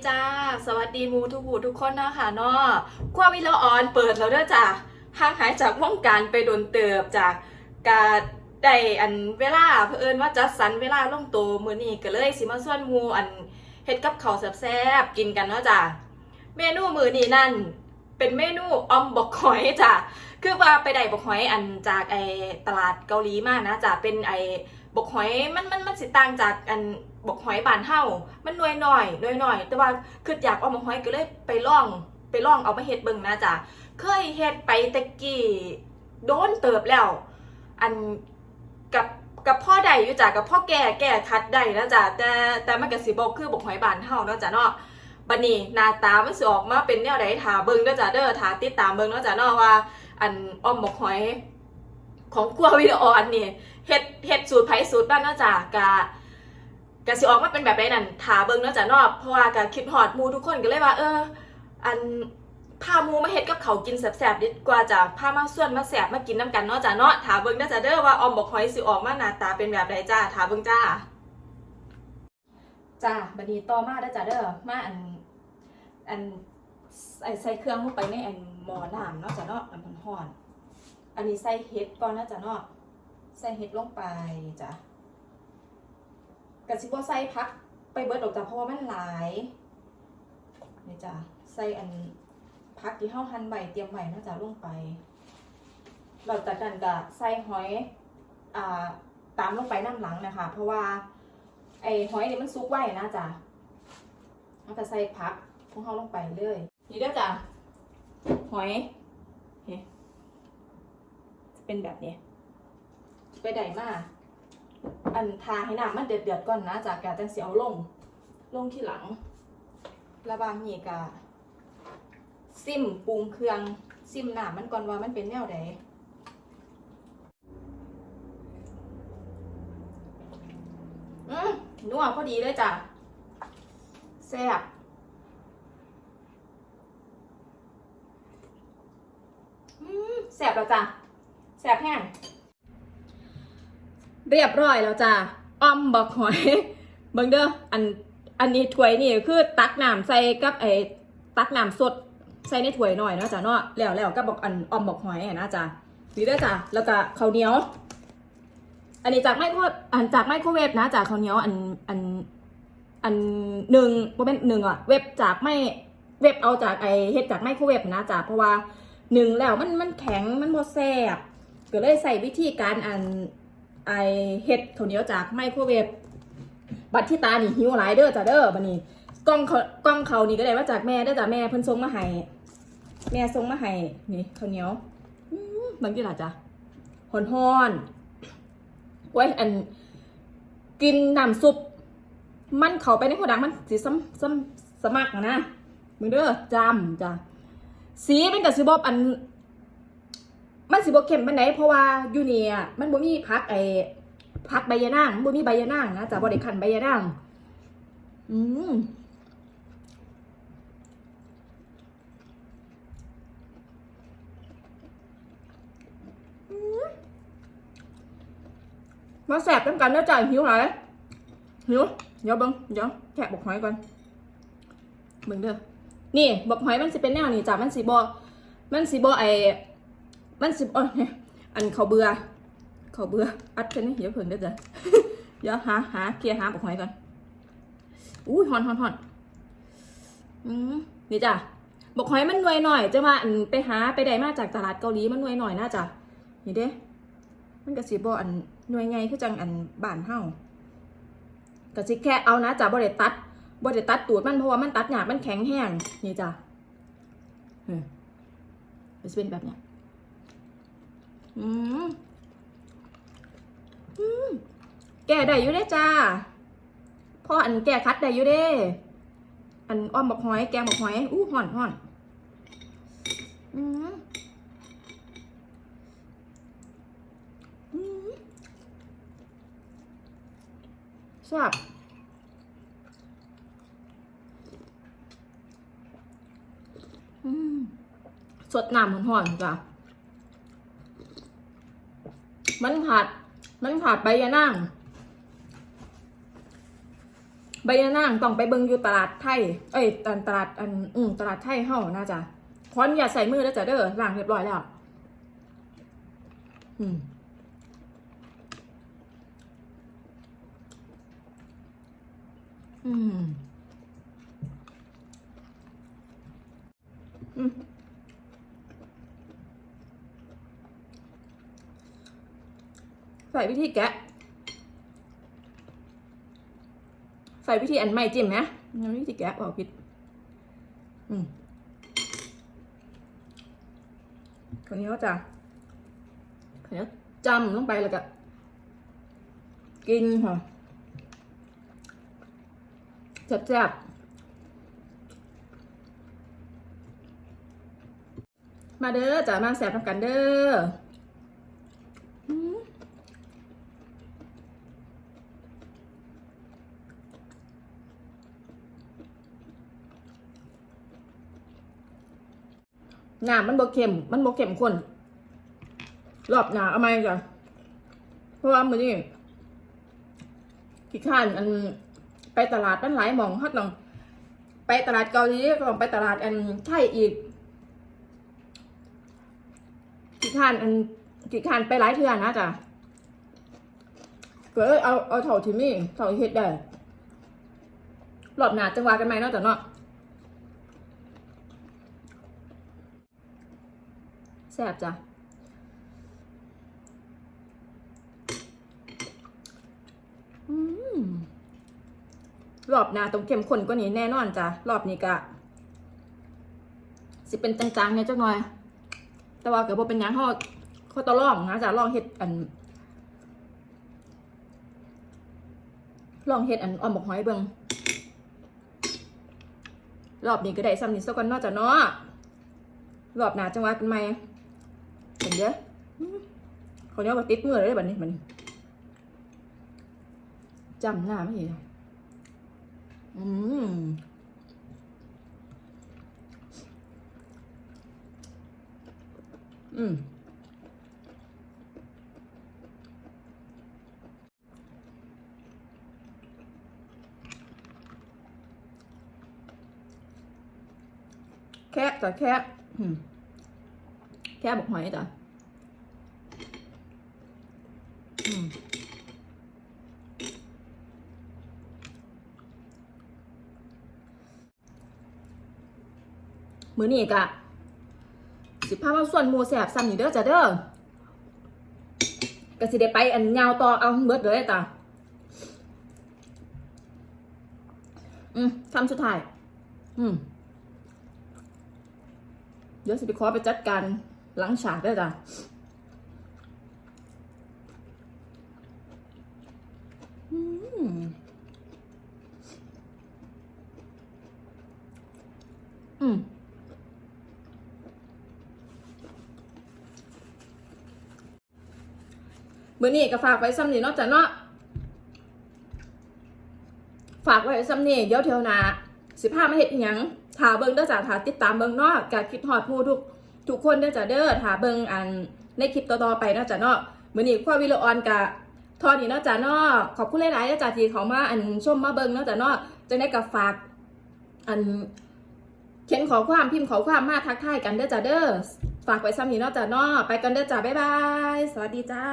สวัสดีจ้า สวัสดีมูทุกผู้ทุกคนนะคะเนาะควาวิลาออนเปิดแล้วเด้อจ้าห่างหายจากวงการไปโดนเติบจ้ะกาได้อันเวลาเผอิญว่าจัดสรรเวลาลงโตวมือนี้ก็เลยสิมาส่วนมูอันเฮ็ดกับข้าวแซ่บๆกินกันเนาะจ้ะเมนูมือนี้นั่น เป็นเมนูออมบกหอยจ้ะคือว่าไปได้บกหอยอันจากไอตลาดเกาหลีมากนะจ้ะเป็นไอ บกหอยมันมันมันสิต่างจากอันบอกหอยบานเฮามันหน่วยหน่อยหน่วยหน่อย แต่ว่าคืออยากเอามาหอยก็เลยไปล่องไปล่องเอามาเฮ็ดเบิ่งนะจ๊ะเคยเฮ็ดไปตะกี้โดนเติบแล้ว อันกับกับพ่อใดอยู่จ้ะกับพ่อแก่แก่คัดได้นะจ๊ะแต่แต่มันก็สิบ่คือบอกหอยบานเฮาเนาะจ้ะเนาะบัดนี้หน้าตามันสิออกมาเป็นแนวใดถ้าเบิ่งเด้อจ้ะเด้อถ้าติดตามเบิ่งเนาะจ้ะเนาะว่า อันอ้อมบอกหอย ของครัววิดีโออันนี้เฮ็ดเฮ็ดสูตรไผสูตรบ้านเนาะจ้ะกะก็สิออกมาเป็นแบบไรนั่นถาเบิ่งเนาะจ้ะเนาะเพราะว่าก็คิดฮอดหมูทุกคนก็เลยว่า เออ อันพาหมูมาเฮ็ดกับเขากินแซ่บๆดีกว่าจ้ะพามาส่วนมาแซ่บมากินน้ำกันเนาะจ้ะเนาะถาเบิ่งเด้อจ้ะเด้อว่าออมบอกหอยสิออกมาหน้าตาเป็นแบบใดจ้าถาเบิ่งจ้าจ้าบัดนี้ต่อมาเด้อจ้ะเด้อมาอันอันใส่เครื่องลงไปในอันหม้อน้ำเนาะจ้ะเนาะอันมันร้อน อันนี้ใส่เห็ดก่อนนะจ้ะเนาะใส่เห็ดลงไปจ้ะกะสิบ่ใส่พักไปเบิดดอกจ้ะเพราะว่ามันหลายนี่จ้ะใส่อันพักที่เฮาหั่นใบเตรียมไว้นะจ๊ะลงไปหลังจากนั้นก็ใส่หอยอ่าตามลงไปน้ำหลังนะคะ เพราะว่าไอ้หอยนี่มันซุกไว้นะจ๊ะแล้วก็ใส่พักของเฮาลงไปเลย นี่เด้อจ้ะหอยเฮ้ เป็นแบบนี้ ไปได้มากอันทาให้น้ำมันเดือดเดือดก่อนนะ จากการจังเสียวลง ลงที่หลัง ระบางนี่กะซิมปรุงเครื่องซิมน้ำมันก่อนว่ามันเป็นแนวใดอืมนัวพอดีเลยจ้ะแซ่บแซ่บแล้วจ้ะ แซ่บแห้งเรียบร้อยแล้วจ้าอ้อมบอกหอยเบิ่งเด้ออันอันนี้ถ้วยนี่คือตักน้ำใส่กับไอ้ตักน้ำสดใส่ในถ้วยหน่อยเนาะจ้ะเนาะแล้วแล้วก็บอกอันอ้อมบอกหอยนะจ้ะนี่ด้จ้ะแล้วก็ข้าวเหนียว อันนี้จากไมโครอันจากไมโครเวฟนะจากข้าวเหนียวอันอันอันหนึ่งว่าเป็นหนึ่งอะเว็บจากไม่เว็บเอาจากไอเฮ็ดจากไมโครเวฟนะจ้ะเพราะว่าหนึ่งแล้วมันมันแข็งมันบ่แซ่บ ก็เลยใส่วิธีการอันไอเฮ็ดข้าวเหนียวจากไมโครเวฟบัตรที่ตานี่หิวหลายเด้อจ้ะเด้อบัดนี้กล้องเขากล้องเขานี่ก็ได้มาจากแม่เด้อจ้ะแม่เพิ่นส่งมาให้แม่ส่งมาให้นี่ข้าวเหนียวอื้อบางทีล่ะจ้ะฮ้อนฮ้อนไว้อันกินน้ำซุป มันเข้าไปในหัวดังมันสิซ้ำซ้ำสมักนะมึงเด้อจำจ้ะสีเป็นกับสิบอบอัน มันสิบเข้มปานใดเพราะว่าอยู่นี่อะมันบ่มีพักไอ้พักใบยะนางบ่มีใบยะนางนะจ้ะบ่ได้คั่นใบยะนางอืมมาแสบกันกันเด้อจ้ะหิวหลายหิวเดี๋ยวเบิ่งเดี๋ยวแกะบอกหอยก่อนเบิ่งเด้อนี่บอกหอยมันสิเป็นแนวนี้จ้ะมันสิบ่มันสิบ่ไอ มันสิบเอ้ยเนี่ยอันเขาเบื่อเขาเบื่ออัดกันนี่เดี๋ยวเพิ่งได้อจ้ะเดี๋ยวหาหาเคลียร์หาบอกหอยก่อนอุ้ยฮอนฮอนฮอนอืมนี่จ้ะบอกหอยมันหน่วยหน่อยจะมาอันไปหาไปได้มาจากตลาดเกาหลีมันหน่วยหน่อยน่าจ้ะนี่เด้ มันก็สิบ่อันหน่วยไงคือจังอันบ้านเฮาก็สิแค่เอานะจ้ะบ่ได้ตัดบ่ได้ตัดตูดมันเพราะว่ามันตัดหยาบมันแข็งแห้งนี่จ้ะเออมันจะเป็นแบบเนี้ย อืมอืมแก่ได้อยู่เด้จ้าพ่ออันแก่คัดได้อยู่เด้ อันอ้อมบักหอยแกงบักหอย อู้ห่อนห่อนอืมอืมชอบอืมสดน้ำห่อนๆจ้ะ มันผัดมันผัดใบยะนางใบยะนางต้องไปเบิงอยู่ตลาดไทย เอ้ยตตลาดอันอืมตลาดไทยเฮาน่าจะขออนุญาใส่มือแล้วจ้ะเด้อล้างเรียบร้อยแล้ว อืมอืม อืม ใส่วิธีแกะ ใส่วิธีอันใหม่จิ้มนะยังวิธีแกะบอกผิด อืมคนนี้ก็จะคนนี้จำลงไปแล้วก็กินค่ะแซ่บๆมาเด้อจ้ามาแซ่บทำกันเด้อม น้ำมันบกเค็มมันบกเค็มข้นรอบหนาเอาไหมจ้ะเพราะว่ามือนี่ขี้ข้านอันไปตลาดมันหลายมองฮัดลอง ไปตลาดเกาหลีก็ต้องไปตลาดอันไทยอีกขี้ข้านอันขี้ข้านไปหลายเทื่อนะจ้ะก็เลยเอาเอาเถ่าที่นี่เถ่าเฮ็ดได้รอบหนาจังหวะกันไหมเนาะจ้ะเนาะ แซ่บจ้ะอืมรอบหน้าต้องเข้มข้นกว่านี้แน่นอนจ้ะ รอบนี้ก็สิเป็นจางๆเนี่ยจักหน่อย แต่ว่าเกิดว่าเป็นหยังเขาเขาต้องลองนะจ้ะลองเฮ็ดอันลองเฮ็ดอันออมบอกหอยเบิงรอบนี้ก็ได้ซ้ำนี่สักก่อนนอกจากเนาะรอบหน้าจังหวะกันไหม เห็นเด้ออืมเขาเนี่ยว่าติดมือเลยบัดนี้บัดนี้จำหน้าไม่เห็นอะอืมอืมแค่แต่แค่อืมแค่บอกหอยจ้ะอื มมือนี่กะสิพามาส่วนหมูแสบซ้ำนี่เด้อจ้ะเด้อก็สิได้ไปอันยาวต่อเอาเบิดเลยจ้ะอืมคำสุดท้าย อืมเดี๋ยวสิไปขอไปจัดการหลังฉากได้จ้ะ อืมอืมมื่อนี้ก็ฝากไว้ซ้ำนี่นาะจ้ะเนาะฝากไว้ซ้ำนี่เดี๋ยวเที่ยวนาสิพามาเฮ็ดอีหยังถาเบิงเด้อจ้ะถาติดตามเบิงเนาะกะคิดฮอดหมู่ทุกทุกคนเด้อจ้ะเด้อถาเบิงอันในคลิปต่อๆไปเนาะจ้ะเนาะเมื่อนี้ข้อวิโอออนกะ ทอนี่เนาะจ้ะเนาะขอบคุณหลายๆเด้อจ้ะที่เขามาอันชมมาเบิ่งเนาะจ้ะเนาะจังได้กับฝากอันเขียนขอความพิมพ์ขอความมาทักทายกันเด้อจ้าเด้อฝากไว้ซ้ำนี้เนาะจ้าเนาะไปกันเด้อจ้าบ๊ายบาย สวัสดีจ้า